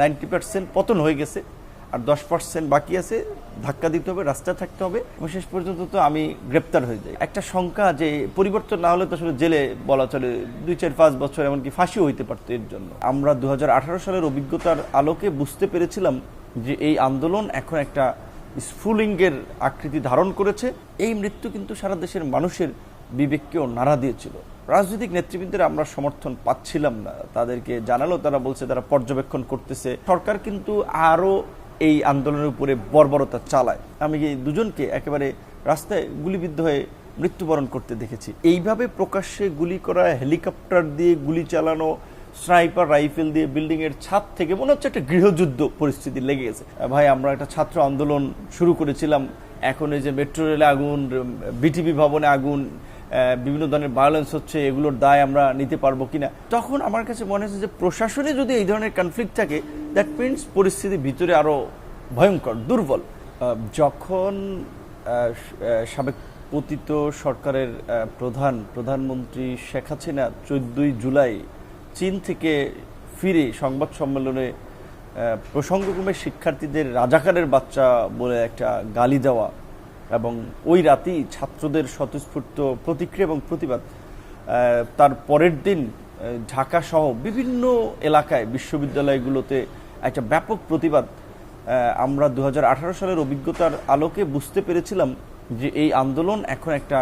Ninety percent পতন হয়ে গেছে, আর দশ পার্সেন্ট বাকি আছে, ধাক্কা দিতে হবে রাস্তা থাকতে হবে। শেষ পর্যন্ত তো আমি গ্রেপ্তার হয়ে যাই। একটা শঙ্কা যে পরিবর্তন না হলে তো আসলে জেলে বলা চলে দুই চার পাঁচ বছর, এমনকি ফাঁসিও হইতে পারতো এর জন্য। আমরা দু হাজার আঠারো সালের অভিজ্ঞতার আলোকে বুঝতে পেরেছিলাম যে এই আন্দোলন এখন একটা স্ফুলিঙ্গের আকৃতি ধারণ করেছে, এই মৃত্যু কিন্তু সারা দেশের মানুষের বিবেককেও নাড়া দিয়েছিল। রাজনৈতিক নেতৃবৃন্দের আমরা সমর্থন পাচ্ছিলাম না। তাদেরকে জানালো, তারা বলছে তারা পর্যবেক্ষণ করতেছে। সরকার কিন্তু আরও এই আন্দোলনের উপরে বর্বরতা চালায়। আমি এই দুজনকে একেবারে রাস্তায় গুলিবিদ্ধ হয়ে মৃত্যুবরণ করতে দেখেছি। এইভাবে প্রকাশ্যে গুলি করা, হেলিকপ্টার দিয়ে গুলি চালানো স্নাইপার রাইফেল দিয়ে বিল্ডিং এর ছাদ থেকে মনে হচ্ছে একটা গৃহযুদ্ধ পরিস্থিতি লেগে গেছে। ভাই, আমরা একটা ছাত্র আন্দোলন শুরু করেছিলাম। এখন এই যে মেট্রো রেলে আগুন, বিটিভি ভবনে আগুন বিভিন্ন ধরনের ভায়োলেন্স হচ্ছে, এগুলোর দায় আমরা নিতে পারব কিনা? তখন আমার কাছে মনে হচ্ছে যে প্রশাসনে যদি এই ধরনের কনফ্লিক্ট থাকে দ্যাট মিনস পরিস্থিতি ভিতরে আরও ভয়ঙ্কর, দুর্বল। যখন সাবেক পতিত সরকারের প্রধান, প্রধানমন্ত্রী শেখ হাসিনা চোদ্দই জুলাই চীন থেকে ফিরে সংবাদ সম্মেলনে প্রসঙ্গক্রমে শিক্ষার্থীদের রাজাকারের বাচ্চা বলে একটা গালি দেওয়া এবং ওই রাতেই ছাত্রদের স্বতঃস্ফূর্ত প্রতিক্রিয়া এবং প্রতিবাদ। তার পরের দিন আহ, ঢাকা সহ বিভিন্ন এলাকায় বিশ্ববিদ্যালয়গুলোতে একটা ব্যাপক প্রতিবাদ। আমরা দু হাজার আঠারো সালের অভিজ্ঞতার আলোকে বুঝতে পেরেছিলাম যে এই আন্দোলন এখন একটা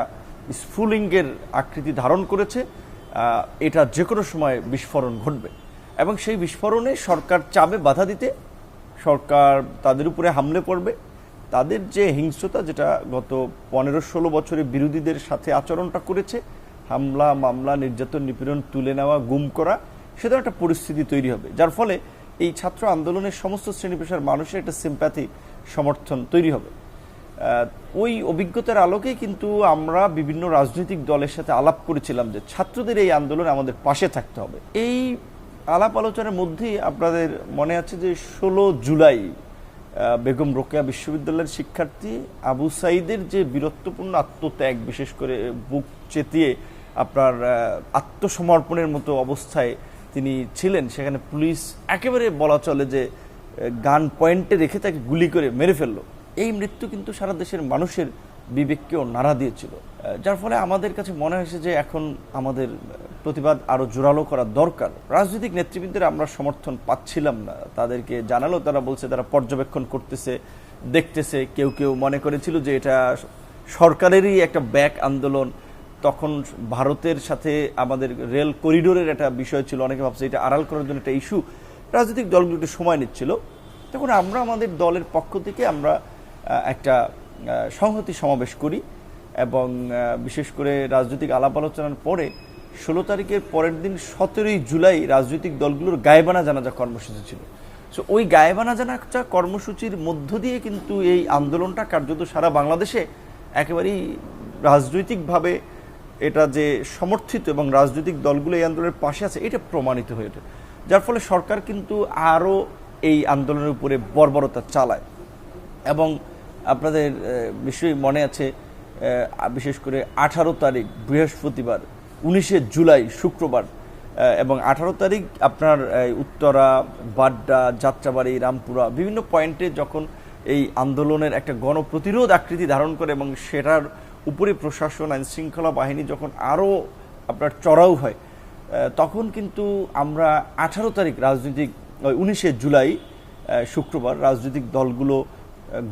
স্ফুলিঙ্গের আকৃতি ধারণ করেছে। এটা যে কোনো সময় বিস্ফোরণ ঘটবে। এবং সেই বিস্ফোরণে সরকার চাবে বাধা দিতে, সরকার তাদের উপরে হামলে পড়বে। তাদের যে হিংস্রতা, যেটা গত পনেরো ষোলো বছরে বিরোধীদের সাথে আচরণটা করেছে, হামলা, মামলা, নির্যাতন, নিপীড়ন, তুলে নেওয়া, গুম করা সেটা একটা পরিস্থিতি তৈরি হবে। যার ফলে এই ছাত্র আন্দোলনের সমস্ত শ্রেণি পেশার মানুষের একটা সিম্প্যাথি সমর্থন তৈরি হবে। ওই অভিজ্ঞতার আলোকেই কিন্তু আমরা বিভিন্ন রাজনৈতিক দলের সাথে আলাপ করেছিলাম যে ছাত্রদের এই আন্দোলন আমাদের পাশে থাকতে হবে। এই আলাপ আলোচনার মধ্যেই আপনাদের মনে আছে যে ষোলো জুলাই বেগম রোকেয়া বিশ্ববিদ্যালয়ের শিক্ষার্থী আবু সাইদের যে বীরত্বপূর্ণ আত্মত্যাগ, বিশেষ করে বুক চেতিয়ে আপনার আত্মসমর্পণের মতো অবস্থায় তিনি ছিলেন, সেখানে পুলিশ একেবারে বলা চলে যে গান পয়েন্টে রেখে তাকে গুলি করে মেরে ফেলল। এই মৃত্যু কিন্তু সারা দেশের মানুষের বিবেককেও নাড়া দিয়েছিল। যার ফলে আমাদের কাছে মনে হয়েছে যে এখন আমাদের প্রতিবাদ আরও জোরালো করা দরকার। রাজনৈতিক নেতৃবৃন্দের আমরা সমর্থন পাচ্ছিলাম না। তাদেরকে জানালো, তারা বলছে তারা পর্যবেক্ষণ করতেছে, দেখতেছে। কেউ কেউ মনে করেছিল যে এটা সরকারেরই একটা ব্যাক আন্দোলন। তখন ভারতের সাথে আমাদের রেল করিডোরের একটা বিষয় ছিল, অনেকে ভাবছে এটা আড়াল করার জন্য একটা ইস্যু রাজনৈতিক দলগুলো একটু সময় নিচ্ছিল। তখন আমরা আমাদের দলের পক্ষ থেকে আমরা একটা সংহতি সমাবেশ করি এবং বিশেষ করে রাজনৈতিক আলাপ আলোচনার পরে ষোলো তারিখের পরের দিন সতেরোই জুলাই রাজনৈতিক দলগুলোর গায়েবানা জানাজা কর্মসূচি ছিল। সো ওই গায়েবানা জানাজা কর্মসূচির মধ্য দিয়ে কিন্তু এই আন্দোলনটা কার্যত সারা বাংলাদেশে একেবারেই রাজনৈতিকভাবে এটা যে সমর্থিত এবং রাজনৈতিক দলগুলো এই আন্দোলনের পাশে আছে, এটা প্রমাণিত হয়ে ওঠে। যার ফলে সরকার কিন্তু আরও এই আন্দোলনের উপরে বর্বরতা চালায় এবং আপনাদের নিশ্চয়ই মনে আছে বিশেষ করে আঠারো তারিখ, বৃহস্পতিবার, উনিশে জুলাই, শুক্রবার এবং আঠারো তারিখ আপনার উত্তরা, বাড্ডা, যাত্রাবাড়ি, রামপুরা, বিভিন্ন পয়েন্টে যখন এই আন্দোলনের একটা গণপ্রতিরোধ আকৃতি ধারণ করে এবং সেটার উপরে প্রশাসন, আইন শৃঙ্খলা বাহিনী যখন আরও আপনার চড়াও হয় তখন কিন্তু আমরা আঠারো তারিখ, রাজনৈতিক উনিশে জুলাই শুক্রবার, রাজনৈতিক দলগুলো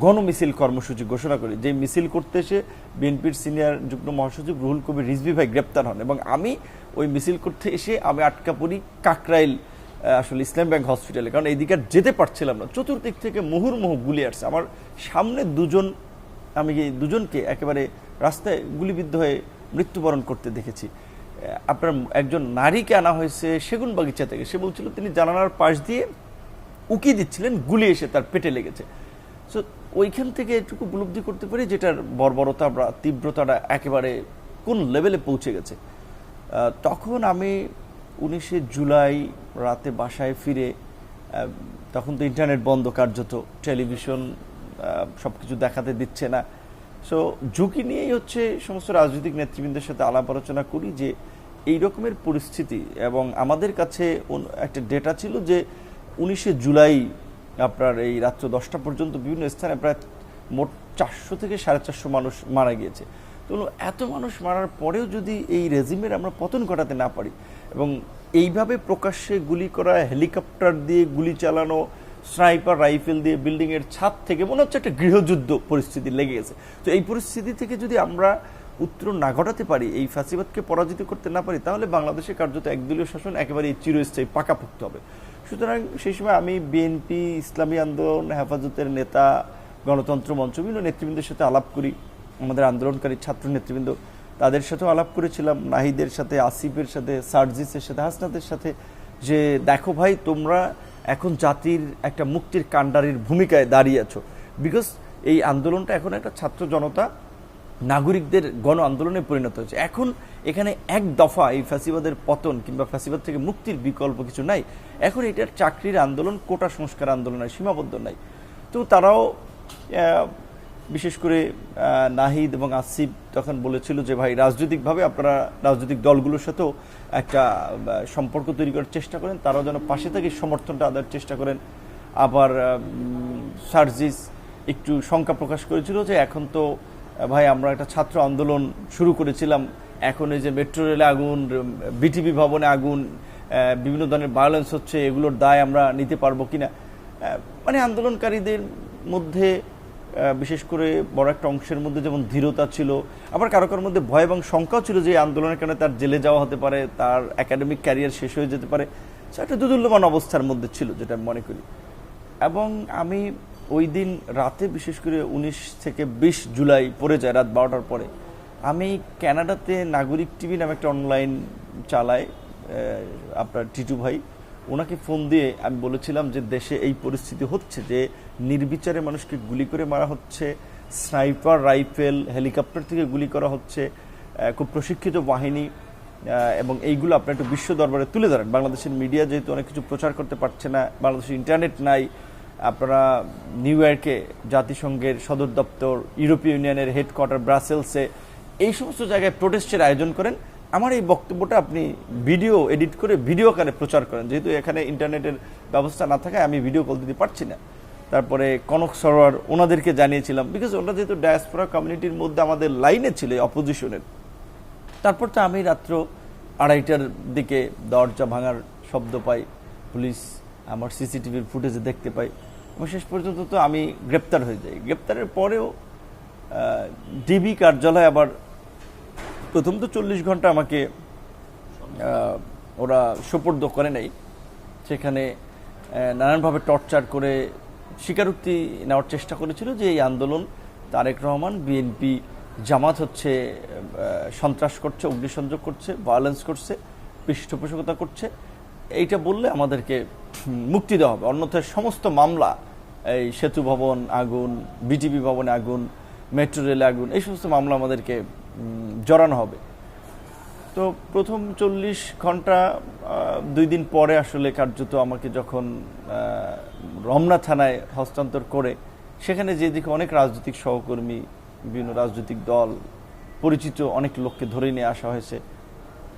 গণমিছিল কর্মসূচি ঘোষণা করি। যে মিছিল করতে এসে বিএনপির সিনিয়র যুগ্ম মহাসচিব রুহুল কবির রিজভি ভাই গ্রেপ্তার হন এবং আমি ওই মিছিল করতে এসে আমি আটকা পড়ি কাকরাইল আসলে ইসলাম ব্যাংক হসপিটালে। কারণ এইদিকে আর যেতে পারছিলাম না। চতুর্দিক থেকে মুহুর্মুহু গুলি আসছে। আমার সামনে দুজন, আমি দুজনকে একেবারে রাস্তায় গুলিবিদ্ধ হয়ে মৃত্যুবরণ করতে দেখেছি। আপনার একজন নারীকে আনা হয়েছে সেগুন বাগিচা থেকে। সে বলছিল, তিনি জানালার পাশ দিয়ে উকি দিচ্ছিলেন, গুলি এসে তার পেটে লেগেছে। সো ওইখান থেকে এটুকু উপলব্ধি করতে পারি যেটার বর্বরতা বা তীব্রতাটা একেবারে কোন লেভেলে পৌঁছে গেছে। তখন আমি উনিশে জুলাই রাতে বাসায় ফিরে তখন তো ইন্টারনেট বন্ধ কার্যত টেলিভিশন সব কিছু দেখাতে দিচ্ছে না। সো ঝুঁকি নিয়েই হচ্ছে সমস্ত রাজনৈতিক নেতৃবৃন্দের সাথে আলাপ আলোচনা করি যে এই রকমের পরিস্থিতি এবং আমাদের কাছে একটা ডেটা ছিল যে উনিশে জুলাই আপনার এই রাত্র দশটা পর্যন্ত বিভিন্ন স্থানে প্রায় মোট চারশো থেকে সাড়ে চারশো মানুষ মারা গিয়েছে। তো এত মানুষ মারার পরেও যদি এই রেজিমের আমরা পতন ঘটাতে না পারি এবং এইভাবে প্রকাশ্যে গুলি করা, হেলিকপ্টার দিয়ে গুলি চালানো, স্নাইপার, রাইফেল দিয়ে বিল্ডিংয়ের ছাদ থেকে মনে হচ্ছে একটা গৃহযুদ্ধ পরিস্থিতি লেগে গেছে। তো এই পরিস্থিতি থেকে যদি আমরা উত্তরণ না ঘটাতে পারি, এই ফ্যাসিবাদকে পরাজিত করতে না পারি, তাহলে বাংলাদেশে কার্যত একদলীয় শাসন একেবারে চিরস্থায়ী, পাকাপোক্ত হবে। সুতরাং সেই সময় আমি বিএনপি, ইসলামী আন্দোলন, হেফাজতের নেতা, গণতন্ত্র মঞ্চ বিভিন্ন নেতৃবৃন্দের সাথে আলাপ করি। আমাদের আন্দোলনকারী ছাত্র নেতৃবৃন্দ, তাদের সাথেও আলাপ করেছিলাম। নাহিদের সাথে, আসিফের সাথে, সার্জিসের সাথে, হাসনাতের সাথে যে, দেখো ভাই, তোমরা এখন জাতির একটা মুক্তির কাণ্ডারির ভূমিকায় দাঁড়িয়ে আছো। বিকজ এই আন্দোলনটা এখন একটা ছাত্র জনতা নাগরিকদের গণ আন্দোলনে পরিণত হয়েছে। এখন এখানে এক দফা এই ফ্যাসিবাদের পতন কিংবা ফ্যাসিবাদ থেকে মুক্তির বিকল্প কিছু নাই। এখন এটার চাকরির আন্দোলন, কোটা সংস্কার আন্দোলনের সীমাবদ্ধ নাই। তো তারাও বিশেষ করে নাহিদ এবং আসিফ তখন বলেছিল যে, ভাই, রাজনৈতিকভাবে আপনারা রাজনৈতিক দলগুলোর সাথেও একটা সম্পর্ক তৈরি করার চেষ্টা করেন। তারাও যেন পাশে থেকে সমর্থনটা আদায়ের চেষ্টা করেন। আবার সার্জিস একটু শঙ্কা প্রকাশ করেছিল যে, এখন তো ভাই, আমরা একটা ছাত্র আন্দোলন শুরু করেছিলাম। এখন এই যে মেট্রো রেলে আগুন বিটিভি ভবনে আগুন বিভিন্ন ধরনের ভায়োলেন্স হচ্ছে, এগুলোর দায় আমরা নিতে পারব কিনা? মানে আন্দোলনকারীদের মধ্যে বিশেষ করে বড় একটা অংশের মধ্যে যেমন ধীরতা ছিল, আবার কারও কারোর মধ্যে ভয় এবং শঙ্কাও ছিল যে আন্দোলনের কারণে তার জেলে যাওয়া হতে পারে, তার একাডেমিক ক্যারিয়ার শেষ হয়ে যেতে পারে। একটা দুদুল্যমান অবস্থার মধ্যে ছিল, যেটা আমি মনে করি। এবং আমি ওই দিন রাতে, বিশেষ করে উনিশ থেকে বিশ জুলাই পড়ে যায় রাত বারোটার পরে, আমি কানাডাতে নাগরিক টিভি নামে একটা অনলাইন চালাই আপনার টিটু ভাই। ওনাকে ফোন দিয়ে আমি বলেছিলাম যে দেশে এই পরিস্থিতি হচ্ছে যে নির্বিচারে মানুষকে গুলি করে মারা হচ্ছে, স্নাইপার রাইফেল হেলিকপ্টার থেকে গুলি করা হচ্ছে খুব প্রশিক্ষিত বাহিনী এবং এইগুলো আপনি একটু বিশ্ব দরবারে তুলে ধরেন। বাংলাদেশের মিডিয়া যেহেতু অনেক কিছু প্রচার করতে পারছে না, বাংলাদেশের ইন্টারনেট নাই আপনারা নিউ ইয়র্কে জাতিসংঘের সদর দপ্তর, ইউরোপীয় ইউনিয়নের হেডকোয়ার্টার ব্রাসেলসে এই সমস্ত জায়গায় প্রোটেস্টের আয়োজন করেন। আমার এই বক্তব্যটা আপনি ভিডিও এডিট করে ভিডিও আকারে প্রচার করেন। যেহেতু এখানে ইন্টারনেটের ব্যবস্থা না থাকায় আমি ভিডিও কল দিতে পারছি না। তারপরে কনক সরোয়ার, ওনাদেরকে জানিয়েছিলাম বিকজ ওনারা যেহেতু ডায়াসপোরা কমিউনিটির মধ্যে আমাদের লাইনে ছিল অপোজিশনের তারপর তো আমি রাত্র আড়াইটার দিকে দরজা ভাঙার শব্দ পাই, পুলিশ আমার সিসিটিভির ফুটেজে দেখতে পাই। এবং শেষ পর্যন্ত তো আমি গ্রেপ্তার হয়ে যাই। গ্রেপ্তারের পরেও ডিবি কার্যালয় আবার প্রথম তো চল্লিশ ঘণ্টা আমাকে ওরা সোপর্দ করে নাই। সেখানে নানানভাবে টর্চার করে স্বীকারোক্তি নেওয়ার চেষ্টা করেছিল যে এই আন্দোলন তারেক রহমান, বিএনপি জামাত হচ্ছে সন্ত্রাস করছে, অগ্নিসংযোগ করছে ভায়োলেন্স করছে, পৃষ্ঠপোষকতা করছে। এইটা বললে আমাদেরকে মুক্তি দেওয়া হবে। অন্যথায় সমস্ত মামলা, এই সেতু ভবন আগুন, বিটিভি ভবনে আগুন, মেট্রো রেলে আগুন, এই সমস্ত মামলা আমাদেরকে জড়ানো হবে। তো প্রথম চল্লিশ ঘণ্টা দুই দিন পরে আসলে কার্যত আমাকে যখন রমনা থানায় হস্তান্তর করে, সেখানে যেদিকে অনেক রাজনৈতিক সহকর্মী, বিভিন্ন রাজনৈতিক দল, পরিচিত অনেক লোককে ধরে নিয়ে আসা হয়েছে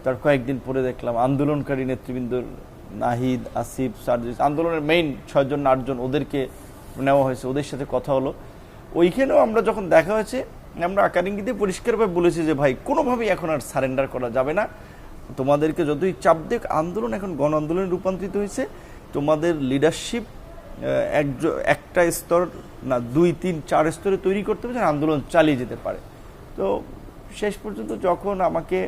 তার কয়েকদিন পরে দেখলাম আন্দোলনকারী নেতৃবৃন্দর নাহিদ, আসিফ, সার্জিস, আন্দোলনের মেইন ছয়জন, আটজন ওদেরকে নেওয়া হয়েছে, ওদের সাথে কথা হলো। ওইখানেও আমরা যখন দেখা হয়েছে, আমরা আকারিঙ্গিতে পরিষ্কারভাবে বলেছি যে, ভাই, কোনোভাবেই এখন আর সারেন্ডার করা যাবে না। তোমাদেরকে যতই চাপ দেখ আন্দোলন এখন গণ আন্দোলনে রূপান্তরিত হয়েছে। তোমাদের লিডারশিপ একটা স্তর না, দুই, তিন, চার স্তরে তৈরি করতে হবে আন্দোলন চালিয়ে যেতে পারে। তো শেষ পর্যন্ত যখন আমাকে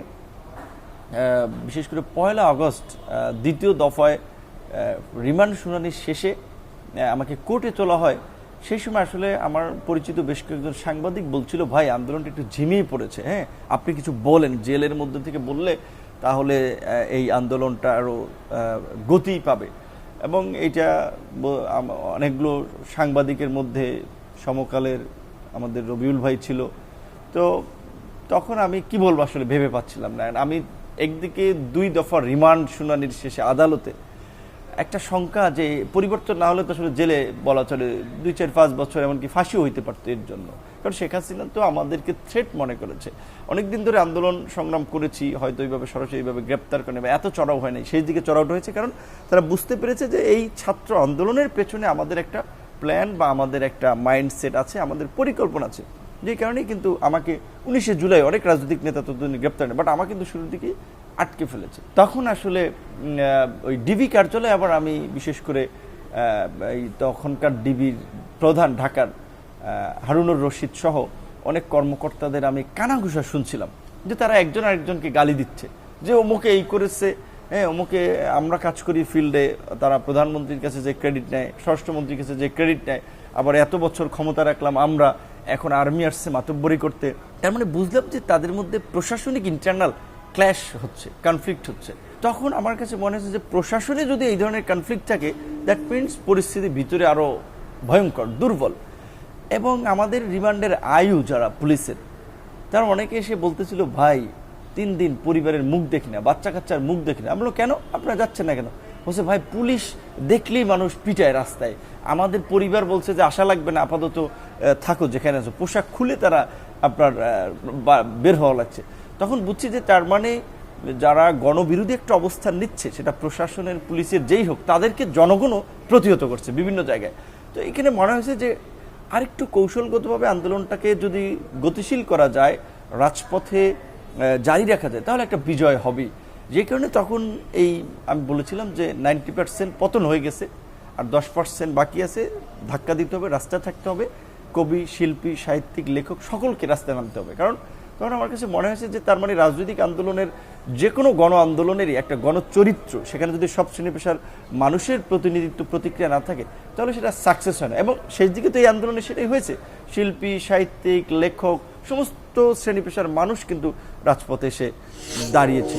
বিশেষ করে পয়লা আগস্ট দ্বিতীয় দফায় রিমান্ড শুনানির শেষে আমাকে কোর্টে তোলা হয়। সেই সময় আসলে আমার পরিচিত বেশ কয়েকজন সাংবাদিক বলছিল, ভাই, আন্দোলনটা একটু ঝিমিয়ে পড়েছে হ্যাঁ? আপনি কিছু বলেন, জেলের মধ্যে থেকে বললে তাহলে এই আন্দোলনটা আরও গতি পাবে। এবং এটা অনেকগুলো সাংবাদিকের মধ্যে সমকালের আমাদের রবিউল ভাই ছিল। তো তখন আমি কি বলব আসলে ভেবে পাচ্ছিলাম না। আমি একদিকে দুই দফা রিমান্ড শুনানির শেষে আদালতে। একটা শঙ্কা যে পরিবর্তন না হলে তো আসলে জেলে বলা চলে দুই, চার, পাঁচ বছর এমনকি ফাঁসিও হইতে পারতো এর জন্য। কারণ শেখ হাসিনা তো আমাদেরকে থ্রেট মনে করেছে। অনেকদিন ধরে আন্দোলন সংগ্রাম করেছি, হয়তো এইভাবে সরাসরি এইভাবে গ্রেপ্তার করে এত চড়াও হয় নাই। সেই দিকে চড়াওটা হয়েছে কারণ তারা বুঝতে পেরেছে যে এই ছাত্র আন্দোলনের পেছনে আমাদের একটা প্ল্যান বা আমাদের একটা মাইন্ডসেট আছে, আমাদের পরিকল্পনা আছে। যে কারণেই কিন্তু আমাকে উনিশে জুলাই অনেক রাজনৈতিক নেতা ততদিন গ্রেপ্তার নেই বাট আমার কিন্তু শুরুর দিকে আটকে ফেলেছে। তখন আসলে ওই ডিবি কার্যালয়ে আবার আমি বিশেষ করে এই তখনকার ডিবির প্রধান ঢাকার হারুনুর রশিদ সহ অনেক কর্মকর্তাদের আমি কানাঘুষা শুনছিলাম যে তারা একজন আরেকজনকে গালি দিচ্ছে, যে অমুকে এই করেছে হ্যাঁ অমুকে আমরা কাজ করি ফিল্ডে, তারা প্রধানমন্ত্রীর কাছে যে ক্রেডিট নেয়, স্বরাষ্ট্রমন্ত্রীর কাছে যে ক্রেডিট নেয়, আবার এত বছর ক্ষমতা রাখলাম আমরা এখন আর্মি আসছে মাতব্বরি করতে। তার মানে বুঝলাম যে তাদের মধ্যে প্রশাসনিক ইন্টারনাল ক্ল্যাশ হচ্ছে কনফ্লিক্ট হচ্ছে। তখন আমার কাছে মনে হচ্ছে যে প্রশাসনে যদি এই ধরনের কনফ্লিক্ট থাকে দ্যাট মিনস পরিস্থিতি ভিতরে আরও ভয়ঙ্কর, দুর্বল। এবং আমাদের রিমান্ডের আয়ু যারা পুলিশের, তারা অনেকে এসে বলতেছিল, ভাই, তিন দিন পরিবারের মুখ দেখি না বাচ্চা কাচ্চার মুখ দেখি না। আমরা কেন? আপনারা যাচ্ছেন না কেন? বলছে, ভাই, পুলিশ দেখলেই মানুষ পিটায় রাস্তায়। আমাদের পরিবার বলছে যে আশা লাগবে না, আপাতত থাকো যেখানে আছো। পোশাক খুলে তারা আপনার বের হওয়া লাগছে। তখন বুঝছি যে তার মানে যারা গণবিরোধী একটা অবস্থান নিচ্ছে, সেটা প্রশাসনের, পুলিশের যেই হোক, তাদেরকে জনগণও প্রতিহত করছে বিভিন্ন জায়গায়। তো এখানে মনে হয়েছে যে আরেকটু কৌশলগতভাবে আন্দোলনটাকে যদি গতিশীল করা যায়, রাজপথে জারি রাখা যায়, তাহলে একটা বিজয় হবেই। যে কারণে তখন এই, আমি বলেছিলাম যে নাইনটি পার্সেন্ট পতন হয়ে গেছে, আর দশ পার্সেন্ট বাকি আছে, ধাক্কা দিতে হবে, রাস্তায় থাকতে হবে। কবি, শিল্পী, সাহিত্যিক, লেখক সকলকে রাস্তায় নামতে হবে। কারণ তখন আমার কাছে মনে হয়েছে যে তার মানে রাজনৈতিক আন্দোলনের যে কোনো গণ আন্দোলনেরই একটা গণচরিত্র সেখানে যদি সব শ্রেণি পেশার মানুষের প্রতিনিধিত্ব প্রতিক্রিয়া না থাকে, তাহলে সেটা সাকসেস হয় না। এবং শেষ দিকে তো এই আন্দোলনে সেটাই হয়েছে। শিল্পী, সাহিত্যিক, লেখক, সমস্ত শ্রেণি পেশার মানুষ কিন্তু রাজপথে এসে দাঁড়িয়েছে।